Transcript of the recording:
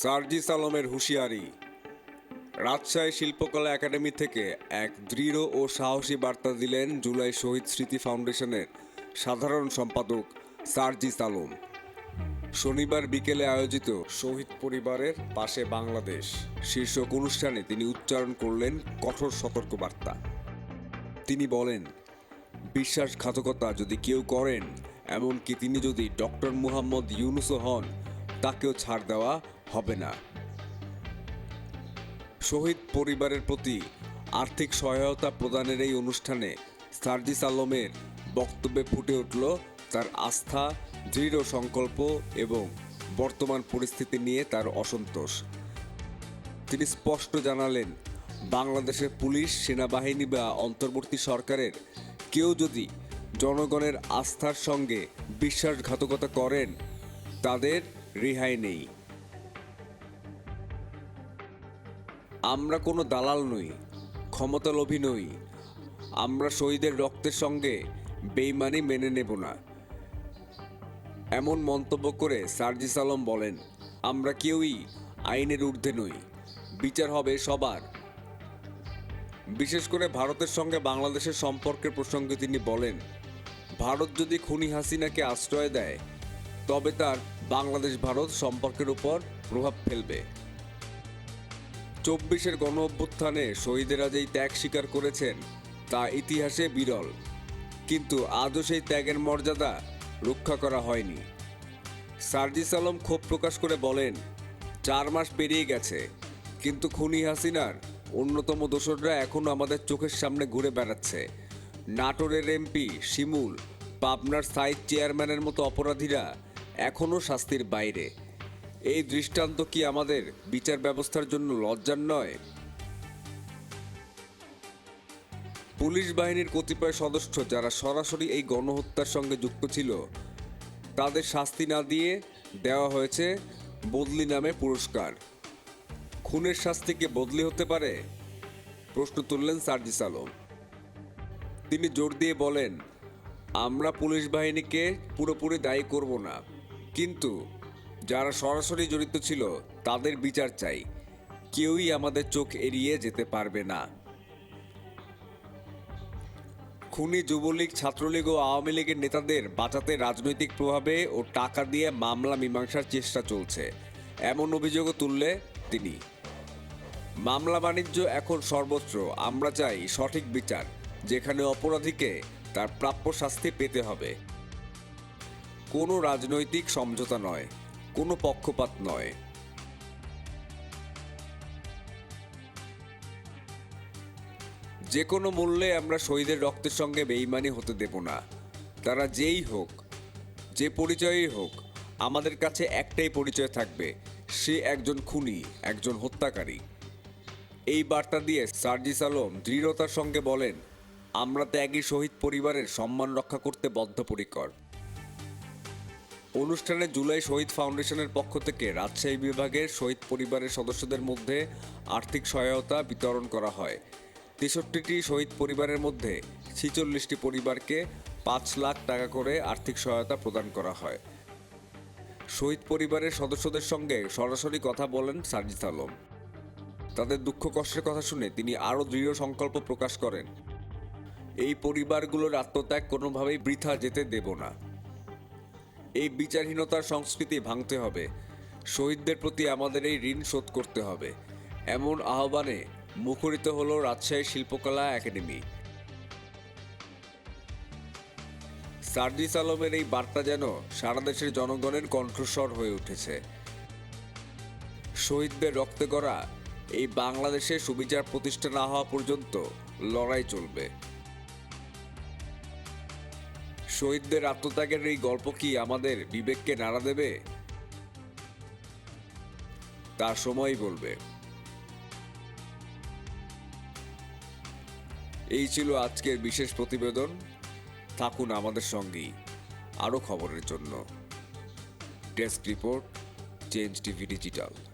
সার্জিস আলমের হুঁশিয়ারি। রাজশাহী শিল্পকলা একাডেমি থেকে এক দৃঢ় ও সাহসী বার্তা দিলেন জুলাই শহীদ স্মৃতি ফাউন্ডেশনের সাধারণ সম্পাদক সার্জিস আলম শনিবার বিকেলে আয়োজিত শহীদ পরিবারের পাশে বাংলাদেশ শীর্ষক অনুষ্ঠানে তিনি উচ্চারণ করলেন কঠোর সতর্কবার্তা। তিনি বলেন, বিশ্বাসঘাতকতা যদি কেউ করেন, এমনকি তিনি যদি ডক্টর মুহাম্মদ ইউনুসও হন, তাকেও ছাড় দেওয়া হবে না। শহীদ পরিবারের প্রতি আর্থিক সহায়তা প্রদানের এই অনুষ্ঠানে সার্জিস আলমের বক্তব্যে ফুটে উঠল তার আস্থা, দৃঢ় সংকল্প এবং বর্তমান পরিস্থিতি নিয়ে তার অসন্তোষ। তিনি স্পষ্ট জানালেন, বাংলাদেশের পুলিশ, সেনাবাহিনী বা অন্তর্বর্তী সরকারের কেউ যদি জনগণের আস্থার সঙ্গে বিশ্বাসঘাতকতা করেন, তাদের রেহাই নেই। আমরা কোনো দালাল নই, ক্ষমতালোভী নই। আমরা শহীদের রক্তের সঙ্গে বেইমানি মেনে নেব না। এমন মন্তব্য করে সার্জিস আলম বলেন, আমরা কেউই আইনের ঊর্ধ্বে নই, বিচার হবে সবার। বিশেষ করে ভারতের সঙ্গে বাংলাদেশের সম্পর্কের প্রসঙ্গে তিনি বলেন, ভারত যদি খুনি হাসিনাকে আশ্রয় দেয়, তবে তার বাংলাদেশ ভারত সম্পর্কের উপর প্রভাব ফেলবে। চব্বিশের গণ অভ্যুত্থানে শহীদেরা যেই ত্যাগ স্বীকার করেছেন। তা ইতিহাসে বিরল। কিন্তু আজও সেই ত্যাগের মর্যাদা রক্ষা করা হয়নি। সার্জিস আলম ক্ষোভ প্রকাশ করে বলেন, চার মাস পেরিয়ে গেছে, কিন্তু খুনি হাসিনার অন্যতম দোসররা এখনও আমাদের চোখের সামনে ঘুরে বেড়াচ্ছে। নাটোরের এমপি শিমুল, পাবনার সাইড চেয়ারম্যানের মতো অপরাধীরা এখনও শাস্তির বাইরে। এই দৃষ্টান্ত কি আমাদের বিচার ব্যবস্থার জন্য লজ্জার নয়? পুলিশ বাহিনীর কতিপয় সদস্য যারা সরাসরি এই গণহত্যার সঙ্গে যুক্ত ছিল, তাদের শাস্তি না দিয়ে দেওয়া হয়েছে বদলি নামে পুরস্কার। খুনের শাস্তি কি বদলি হতে পারে? প্রশ্ন তুললেন সার্জিস আলম। তিনি জোর দিয়ে বলেন, আমরা পুলিশ বাহিনীকে পুরোপুরি দায়ী করব না। কিন্তু যারা সরাসরি জড়িত ছিল, তাদের বিচার চাই। কেউই আমাদের চোখ এড়িয়ে যেতে পারবে না। খুনি যুবলীগ, ছাত্রলীগ ও আওয়ামী লীগের নেতাদের বাঁচাতে রাজনৈতিক প্রভাবে ও টাকা দিয়ে মামলা মীমাংসার চেষ্টা চলছে। এমন অভিযোগও তুললে তিনি। মামলা বাণিজ্য এখন সর্বত্র। আমরা চাই সঠিক বিচার, যেখানে অপরাধীকে তার প্রাপ্য শাস্তি পেতে হবে। কোনো রাজনৈতিক সমঝোতা নয়। কোনো পক্ষপাত নয়। যে কোনো মূল্যে আমরা শহীদের রক্তের সঙ্গে বেইমানি হতে দেব না। তারা যেই হোক, যে পরিচয়ই হোক, আমাদের কাছে একটাই পরিচয় থাকবে, সে একজন খুনি, একজন হত্যাকারী। এই বার্তা দিয়ে সার্জিস আলম দৃঢ়তার সঙ্গে বলেন, আমরা ত্যাগী শহীদ পরিবারের সম্মান রক্ষা করতে বদ্ধপরিকর। অনুষ্ঠানে জুলাই শহীদ ফাউন্ডেশনের পক্ষ থেকে রাজশাহী বিভাগের শহীদ পরিবারের সদস্যদের মধ্যে আর্থিক সহায়তা বিতরণ করা হয়। তেষট্টিটি শহীদ পরিবারের মধ্যে ছিচল্লিশটি পরিবারকে পাঁচ লাখ টাকা করে আর্থিক সহায়তা প্রদান করা হয়। শহীদ পরিবারের সদস্যদের সঙ্গে সরাসরি কথা বলেন সার্জিস আলম। তাদের দুঃখ কষ্টের কথা শুনে তিনি আরও দৃঢ় সংকল্প প্রকাশ করেন। এই পরিবারগুলোর আত্মত্যাগ কোনোভাবেই বৃথা যেতে দেব না। এই বিচারহীনতার সংস্কৃতি ভাঙতে হবে। শহীদদের প্রতি আমাদের এই ঋণ শোধ করতে হবে। এমন আহ্বানে মুখরিত হল রাজশাহী শিল্পকলা একাডেমি। সার্জিস আলমের এই বার্তা যেন সারা দেশের জনগণের কণ্ঠস্বর হয়ে উঠেছে। শহীদদের রক্তে করা এই বাংলাদেশে সুবিচার প্রতিষ্ঠা না হওয়া পর্যন্ত লড়াই চলবে। শহীদদের আত্মত্যাগের এই গল্প কি আমাদের বিবেককে নাড়া দেবে? তার সময়ই বলবে। এই ছিল আজকের বিশেষ প্রতিবেদন। থাকুন আমাদের সঙ্গেই। আরও খবরের জন্য। Desk report, change TV digital.